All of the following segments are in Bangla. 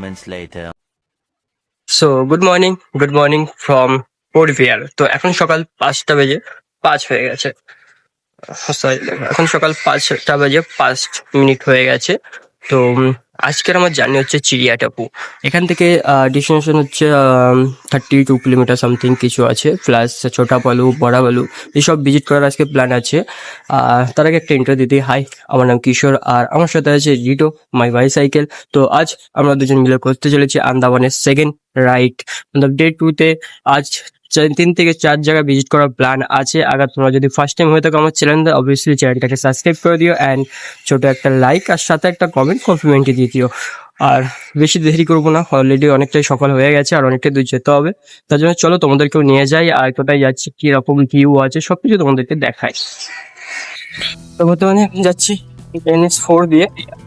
moments later. So good morning good morning from পোর্টভিয়ার তো এখন সকাল পাঁচটা বেজে পাঁচ হয়ে গেছে। সরি এখন সকাল পাঁচটা বেজে পাঁচ মিনিট হয়ে গেছে। তো আজকের আমার জার্নি হচ্ছে চিড়িয়াটাপু এখান থেকে ডেস্টিনেশন হচ্ছে থার্টি টু কিলোমিটার সামথিং কিছু আছে প্লাস ছোটা পালু বড়া বালু এইসব ভিজিট করার আজকে প্ল্যান আছে। তার আগে একটা ইন্টার দিদি হাই আমার নাম কিশোর, আর আমার সাথে আছে রিটো মাই বাইসাইকেল তো আজ আমরা দুজন মিলে করতে চলেছি আন্দামানের সেকেন্ড রাইড মতলব ডে টুতে আজ তিন থেকে চার জায়গা ভিজিট করার প্ল্যান আছে। আগার তোমরা যদি ফার্স্ট টাইম হয়ে থাকো আমার চ্যানেল অবভিয়াসলি চ্যানেলটাকে সাবস্ক্রাইব করে দিও অ্যান্ড ছোটো একটা লাইক আর সাথে একটা কমেন্ট কমপ্লিমেন্টে দিয়ে দিও। আর বেশি দেরি করব না অলরেডি অনেকটাই সকাল হয়ে গেছে আর অনেকটাই দূর যেতে হবে। তার জন্য চলো তোমাদেরকেও নিয়ে যাই আর কোথায় যাচ্ছি কীরকম ভিউ আছে সব কিছু তোমাদেরকে দেখাই। তো বর্তমানে যাচ্ছি এনএস ফোর দিয়ে,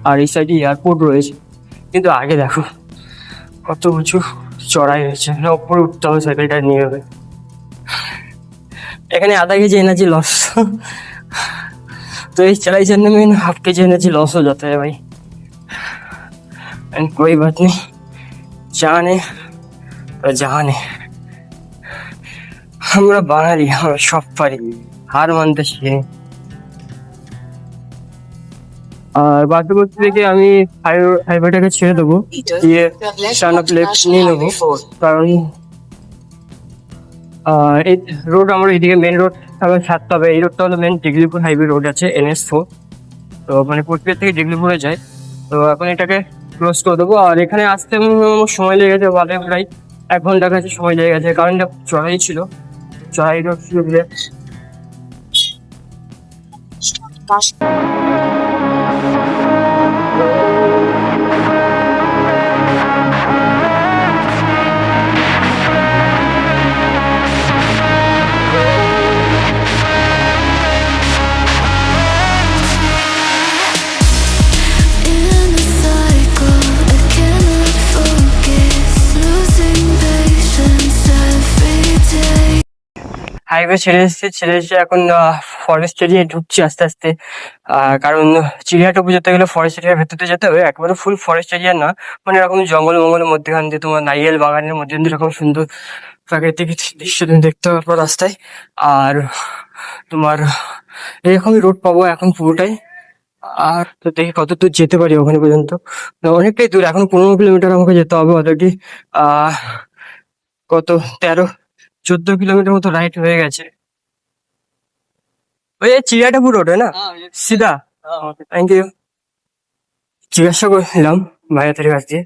আর এই সাইডে এয়ারপোর্ট রয়েছে। কিন্তু আগে দেখো, কত উঁচু। চড়াই হয়েছে না উপরে উঠতে হবে সাইকেলটা নিয়ে হবে এখানে আধা কেজি এনার্জি লস তো এই চড়াই জন্য main half KG energy loss হয়ে যাতে है भाई एंड कोई बात नहीं জানে জানে আমরা বাঙালি আমরা সব পারি হার মানতে শিখিনি আর বাদুবতী থেকে আমি হাইওয়েটাকে ছেড়ে দেবো। দিয়ে টার্ন অফ লেফট নিয়ে নেব। কারণ এই রোড আমার এইদিকে মেন রোড আমার ছাড়তে হবে এই রোডটা হলো মেন ডিগলিপুর হাইওয়ে রোড আছে এনএস ফোর তো মানে কোচবিহার থেকে ডিগলিপুরে যায়। তো এখন এটাকে ক্লোজ করে দেবো। আর এখানে আসতে আমার আমার সময় লেগে গেছে বাদে প্রায় এক ঘণ্টা কাছে সময় লেগে গেছে। কারণ এটা চড়াই ছিল। চড়াই রোড ছিল। হাইওয়ে ছেড়ে এসেছে ছেড়ে এসে এখন ফরেস্ট এরিয়ায় ঢুকছি আস্তে আস্তে। কারণ চিড়িয়াটপু যেতে গেলে ফরেস্ট এরিয়ার ভেতরে যেতে হবে একবারে ফুল ফরেস্ট এরিয়া না। মানে এরকম জঙ্গল মঙ্গলের মধ্যেখান দিয়ে তোমার নারিয়েল বাগানের মধ্যে এরকম সুন্দর প্রাকৃতিক দৃশ্য তুমি দেখতে পারব রাস্তায়। আর তোমার এরকমই রোড পাবো এখন পুরোটাই। আর তো দেখি কত দূর যেতে পারি ওখানে পর্যন্ত। অনেকটাই দূর, এখন পনেরো কিলোমিটার আমাকে যেতে হবে অলরেডি আহ, কত? তেরো চোদ্দ কিলোমিটার মতো রাইড হয়ে গেছে। ওই চিড়িয়াটাপুর রোড না? সিধা? থ্যাংক ইউ জিজ্ঞাসা করলাম ভাইয়াদের কাছ দিয়ে।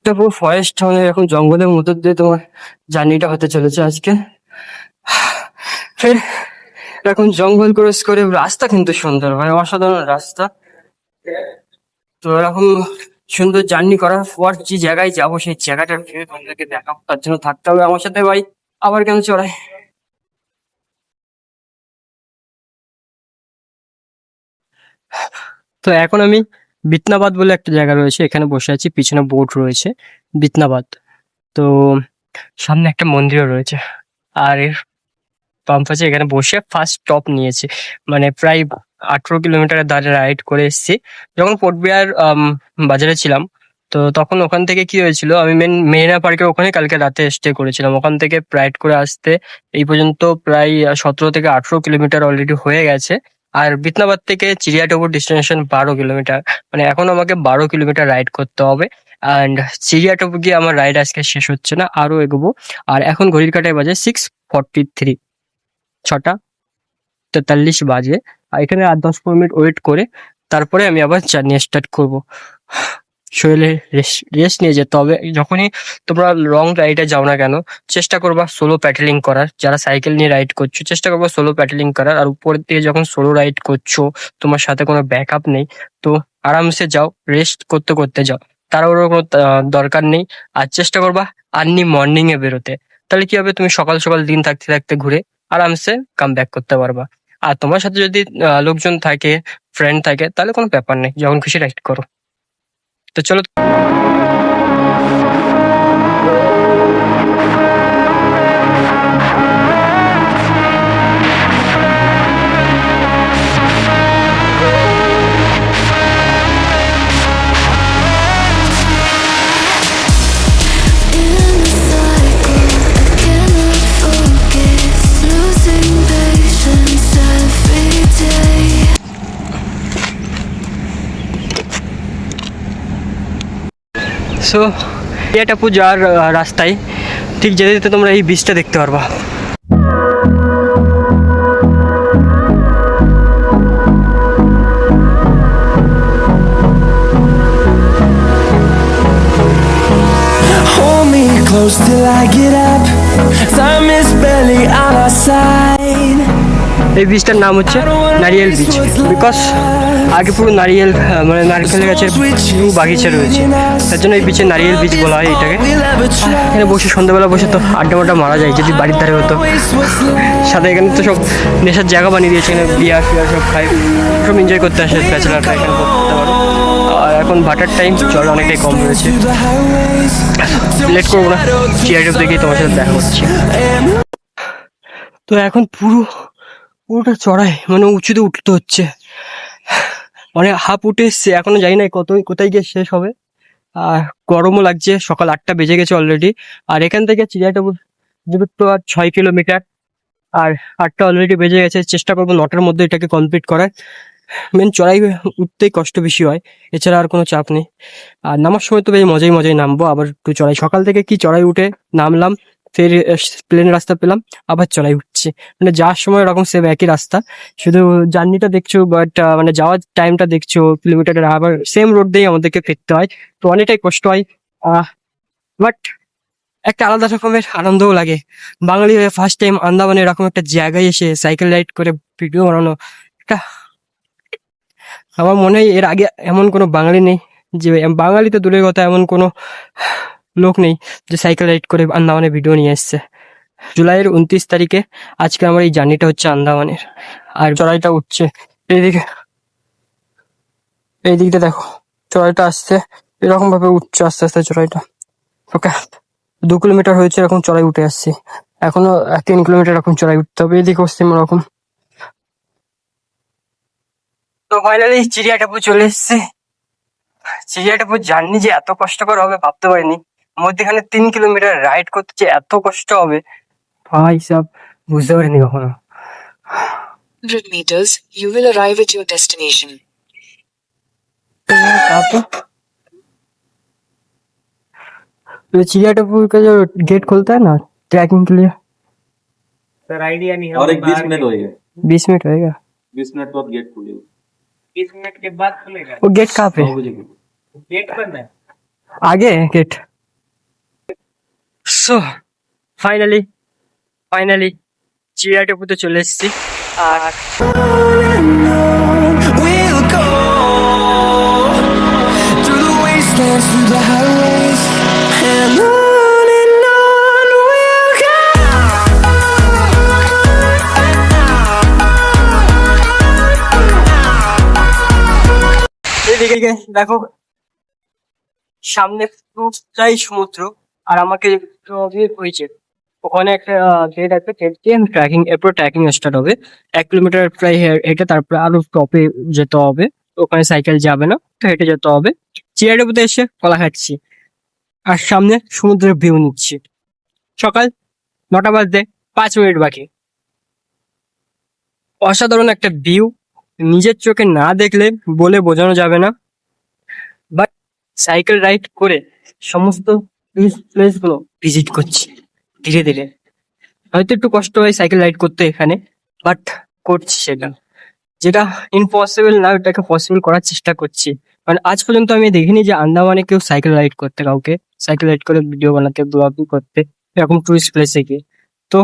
এটা পুরো ফরেস্ট মানে এখন জঙ্গলের মধ্যে দিয়ে তোমার জার্নিটা হতে চলেছে আজকে। ফের এখন জঙ্গল ক্রস করে রাস্তা কিন্তু সুন্দর মানে অসাধারণ রাস্তা। তো এরকম সুন্দর জার্নি করার পর যে জায়গায় যাব, সেই জায়গাটার ভিউ তোমাদেরকে দেখাবো। তার জন্য থাকতে হবে আমার সাথে ভাই। আবার কেন চড়াই তো এখন আমি বিতনাবাদ বলে একটা জায়গা রয়েছে, এখানে বসে আছি, পিছনে বোট রয়েছে, বিতনাবাদ। তো সামনে একটা মন্দিরও রয়েছে, আর এর পাম্প আছে, এখানে বসে ফার্স্ট স্টপ নিয়েছে। মানে প্রায় আঠেরো কিলোমিটার দাঁড়ে রাইড করে এসেছি। যখন পোর্টবিয়ার বাজারে ছিলাম, তো তখন ওখান থেকে কি হয়েছিল, আমি মেন মেরিনা পার্কের ওখানে কালকে রাতে স্টে করেছিলাম। ওখান থেকে রাইড করে আসতে এই পর্যন্ত প্রায় সতেরো থেকে আঠেরো কিলোমিটার অলরেডি হয়ে গেছে। আর বিতনাবাদ থেকে চিড়িয়াটপুর ডেস্টিনেশন বারো কিলোমিটার। মানে এখন আমাকে বারো কিলোমিটার রাইড করতে হবে। অ্যান্ড চিড়িয়াটপু গিয়ে আমার রাইড আজকে শেষ হচ্ছে না আরও এগোবো। আর এখন ঘড়ির কাটায় বাজে সিক্স ফর্টি থ্রি ছটা, তেতাল্লিশ বাজে। আর এখানে আর দশ পনেরো মিনিট ওয়েট করে, তারপরে আমি আবার জার্নি স্টার্ট করব। শরীরে রেস্ট নিয়ে যেতে হবে। যখনই তোমরা লং রাইডে যাও না কেন, চেষ্টা করবা সোলো প্যাডেলিং করার। যারা সাইকেল নিয়ে রাইড করছ, চেষ্টা করবা সোলো প্যাডেলিং করার। আর উপরের দিকে যখন সোলো রাইড করছ, তোমার সাথে কোনো ব্যাকআপ নেই, তো আরামসে যাও রেস্ট করতে করতে যাও। তারপরে কোনো দরকার নেই। আর চেষ্টা করবা আর্লি মর্নিং এ বেরোতে। তাহলে কি হবে? তুমি সকাল সকাল দিন থাকতে থাকতে ঘুরে আরামসে কাম ব্যাক করতে পারবা। আর তোমার সাথে যদি লোকজন থাকে ফ্রেন্ড থাকে, তাহলে কোনো ব্যাপার নেই, যখন খুশি রাইড করো। তো চলো সো যাওয়ার আহ, রাস্তায় ঠিক যেতে যেতে তোমরা এই বীজটা দেখতে পারবা close till I get up. Time is barely on our side. এই বীজটার নাম হচ্ছে নারিয়েল বীজ বিকজ আগে পুরো নারিয়েল মানে নারকেল গাছের পুরো বাগিচা রয়েছে তার জন্য এই বীজের নারিয়েল বীজ বলা হয় এটাকে. এখানে বসে সন্ধ্যাবেলা বসে তো আড্ডা মাড্ডা মারা যায়, যদি বাড়ির ধারে হতো. সাথে এখানে তো সব নেশার জায়গা বানিয়ে দিয়েছে, এখানে বিয়ার ফিয়ার সব খাই সব এনজয় করতে আসে ব্যাচেলাররা এখানে করতে পারো আর এখন ভাটার টাইম জল অনেকটাই কম রয়েছে লেট করব না চিয়ারটিপ দেখেই তোমার সাথে দেখা হচ্ছে তো এখন পুরো পুরোটা চড়াই মানে উঁচুতে উঠতে হচ্ছে। অনেক হাফ উঠে এসছে, এখনও জানি না কত কোথায় গিয়ে শেষ হবে। আর গরমও লাগছে, সকাল আটটা বেজে গেছে অলরেডি আর এখান থেকে চিড়িয়াটা দূরত্ব আর ছয় কিলোমিটার আর আটটা অলরেডি বেজে গেছে, চেষ্টা করব নটার মধ্যে এটাকে কমপ্লিট করার। মেন চড়াই উঠতেই কষ্ট বেশি হয়, এছাড়া আর কোনো চাপ নেই। আর নামার সময় তো বেশ মজাই মজাই নামবো, আবার একটু চড়াই। সকাল থেকে কি চড়াই উঠে নামলাম ফের প্লেন রাস্তা পেলাম, আবার চলাই উঠছি। মানে যাওয়ার সময় ওরকম সেম একই রাস্তা। শুধু জার্নিটা দেখছ বাট মানে যাওয়ার টাইমটা দেখছ কিলোমিটারের আবার সেম রোড দিয়েই আমাদেরকে ফিরতে হয়। তো অনেকটাই কষ্ট হয়। বাট একটা আলাদা রকমের আনন্দও লাগে। বাঙালি হয়ে ফার্স্ট টাইম আন্দামানে এরকম একটা জায়গায় এসে সাইকেল রাইড করে ভিডিও বানানো একটা আমার মনে হয় এর আগে এমন কোনো বাঙালি নেই যে, বাঙালি তো দূরের কথা, এমন কোনো লোক নেই যে সাইকেল রাইড করে আন্দামানে ভিডিও নিয়ে এসছে। জুলাইয়ের উনত্রিশ তারিখে আজকে আমার এই জার্নিটা হচ্ছে আন্দামানের। আর চড়াইটা উঠছে এইদিকে। এই দিকটা দেখো, চড়াইটা আসছে এরকম ভাবে উঠছে আস্তে আস্তে চড়াইটা। ওকে, দু কিলোমিটার হয়েছে এরকম চড়াই উঠে আসছে। এখনও তিন কিলোমিটার এরকম চড়াই উঠতে হবে, এদিকে আসছে এরকম তো ফাইনালি চিড়িয়াটাপুর চলে এসছে। চিড়িয়াটাপুর জার্নি যে এত কষ্টকর হবে ভাবতে পারিনি। মধ্যেখানে তিন কিলোমিটার রাইড করতে যে এত কষ্ট হবে ভাই সব বুঝতে পারিনি কখনো 100 meters, you will arrive at your destination. তারপর तो चिड़ियाटापुर का जो गेट खुलता है ना ट्रैकिंग के लिए सर आइडिया नहीं है और एक बीस बाहर मिनट होएगा बीस मिनट होएगा बीस मिनट बाद गेट खुलेगा बीस मिनट के बाद खुलेगा वो गेट कहाँ पे नौ बजे के गेट बंद है आगे है गेट সো ফাইনালি ফাইনালি চিড়া টেপুতে চলে এসেছি। আর দেখো সামনে পুরোটাই সমুদ্র আর আমাকে হয়েছে ওখানে একটা গেট আছে গেট ট্রেকিং এরপর ট্রেকিং স্টার্ট হবে, এক কিলোমিটার প্রায় হেঁটে তারপরে আরও টপে যেতে হবে। ওখানে সাইকেল যাবে না, তো হেঁটে যেতে হবে। চিয়ারডাবুতে এসে কলা খাচ্ছি। আর সামনে সমুদ্রের ভিউ নিচ্ছি। সকাল নটা বাজতে পাঁচ মিনিট বাকি। অসাধারণ একটা ভিউ নিজের চোখে না দেখলে বলে বোঝানো যাবে না। বাট সাইকেল রাইড করে সমস্ত প্লেসগুলো ভিজিট করছি। ধীরে ধীরে। হয়তো একটু কষ্ট হয় সাইকেল রাইড করতে এখানে বাট করছি সেটা যেটা ইম্পসিবল না, ওটাকে পসিবল করার চেষ্টা করছি। কারণ আজ পর্যন্ত আমি দেখিনি যে আন্দামানে কেউ সাইকেল রাইড করতে, কাউকে সাইকেল রাইড করে ভিডিও বানাতে ব্লগিং করতে, এরকম টুরিস্ট প্লেসে গিয়ে। তো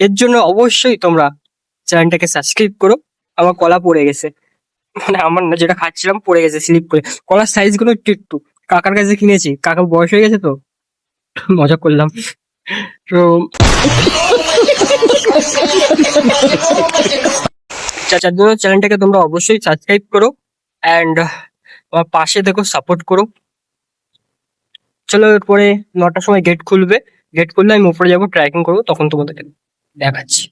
এর জন্য অবশ্যই তোমরা চ্যানেলটাকে সাবস্ক্রাইব করো। আমার কলা পড়ে গেছে। মানে আমার না, যেটা খাচ্ছিলাম, পড়ে গেছে স্লিপ করে। কলার সাইজগুলো একটু একটু। কাকার কাছে কিনেছি। কাকা বয়স হয়ে গেছে তো? মজা করলাম। তো চাচার জন্য চ্যানেলটাকে তোমরা অবশ্যই সাবস্ক্রাইব করো অ্যান্ড আমার পাশে দেখো সাপোর্ট করো। চলো এরপরে নটার সময় গেট খুলবে। গেট খুললে আমি উপরে যাব ট্র্যাকিং করব, তখন তোমাদেরকে দেখাচ্ছি।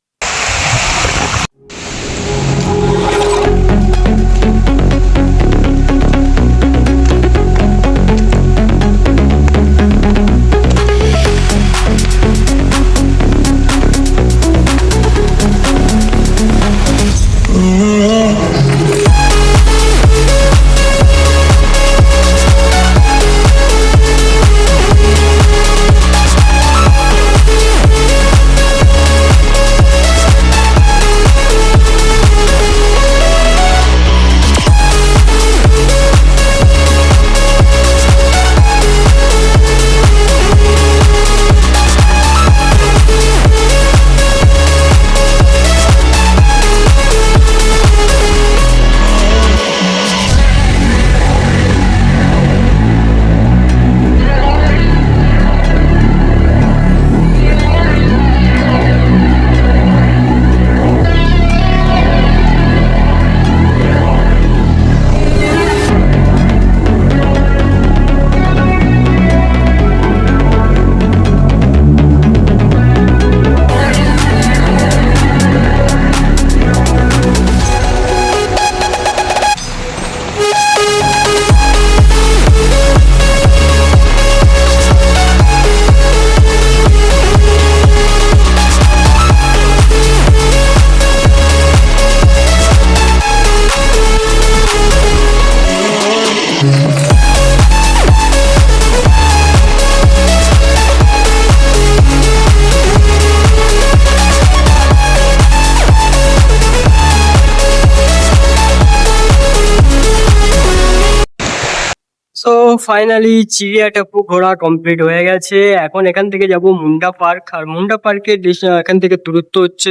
ফাইনালি চিড়িয়াটাপু ঘোরা কমপ্লিট হয়ে গেছে। এখন এখান থেকে যাব মুন্ডা পার্ক আর মুন্ডা পার্কের এখান থেকে দূরত্ব হচ্ছে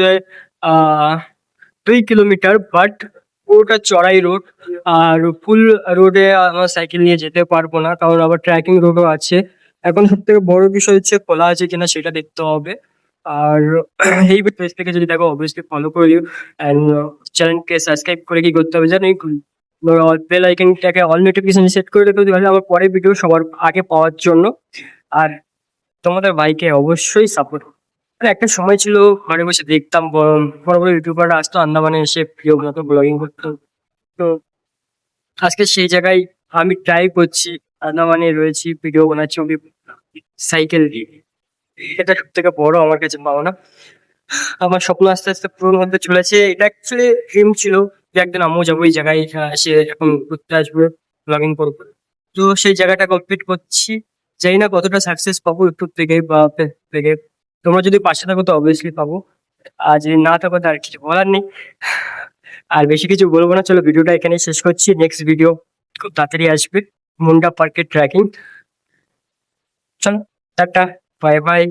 দুই কিলোমিটার বাট পুরোটা চড়াই রোড আর ফুল রোডে আমার সাইকেল নিয়ে যেতে পারব না, কারণ আবার ট্রেকিং রোডও আছে। এখন সব থেকে বড় বিষয় হচ্ছে খোলা আছে কিনা সেটা দেখতে হবে। আর এই পেজ থেকে যদি দেখো অবভিয়াসলি ফলো করে দিও। অ্যান্ড চ্যানেলকে সাবস্ক্রাইব করে কি করতে হবে জানো বেল আইকনটাকে অল নোটিফিকেশন সেট করে রেখে তাহলে আমার পরের ভিডিও সবার আগে পাওয়ার জন্য। আর তোমাদের ভাইকে অবশ্যই সাপোর্ট আর, একটা সময় ছিল, ঘরে বসে দেখতাম বড় বড় ইউটিউবাররা আসতো, আন্দামানে এসে প্রিয় মতো ব্লগিং করতো। তো আজকে সেই জায়গায় আমি ট্রাই করছি, আন্দামানে রয়েছি ভিডিও বানাচ্ছি ওই সাইকেল দিয়ে। এটা সব থেকে বড় আমার কাছে পাওনা। আমার স্বপ্ন আস্তে আস্তে পূরণ হতে চলেছে। এটা অ্যাকচুয়ালি ড্রিম ছিল। যে একদিন আমিও যাব এই জায়গায় এসে এখন ঘুরতে আসব ব্লগিং করব। তো সেই জায়গাটা কমপ্লিট করছি। জানি না কতটা সাকসেস পাবো ইউটিউব থেকে বা থেকে তোমরা যদি পাশে থাকো তো অবভিয়াসলি পাবো। আর যদি না থাকো তো আর কিছু বলার নেই। আর বেশি কিছু বলব না। চলো ভিডিওটা এখানে শেষ করছি। নেক্সট ভিডিও খুব তাড়াতাড়ি আসবে। মুন্ডা পার্কের ট্র্যাকিং চলো, টাটা। Bye bye